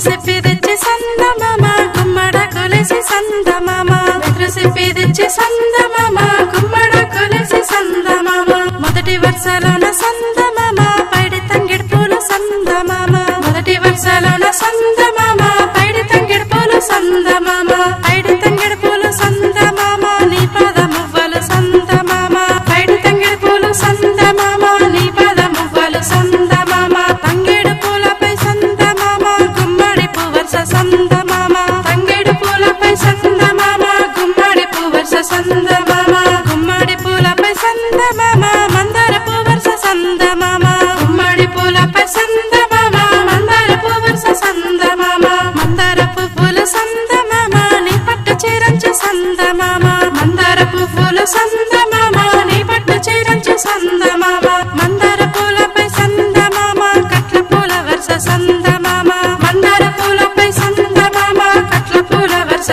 సిప్పిదిచ్చి సందమామ గుమ్మడ మామ గుమ్మడ మొదటి పైడి తంగిడి పూల సందమామ. మొదటి వరుసలో పువ్వర్స సంద మామ తంగేడు పూలపై సంద మామ గుమ్మడి పువ్వర్స సంద మామ గుమ్మడి పూలపై సంద మామ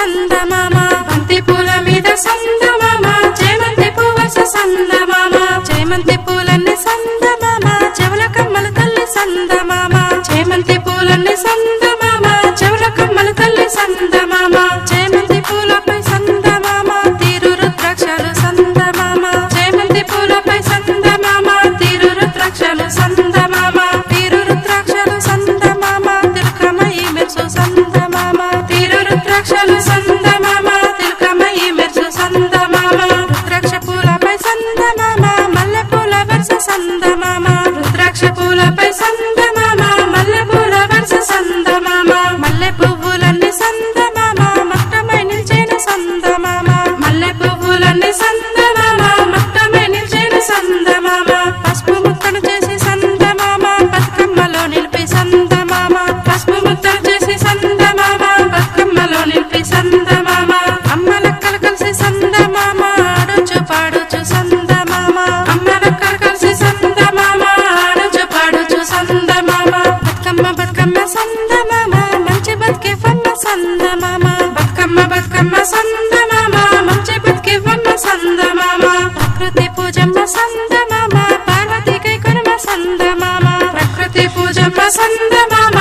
సందమామ బంతి పూల మీద సందమామ చేమంతి పువ్వస సందమామ చేమంతి పూలన్నీ సందమామ చెవుల కమ్మల తల్లి సందమ సందమామ? రుద్రాక్ష పూలపై సందమా పూజమ్మ సందమామ మంచి బతికివ్వమ్మ సందమామ. ప్రకృతి పూజమ్మ సందమామ పార్వతి కైకునమ సందమామ. ప్రకృతి పూజమ్మ సందమామ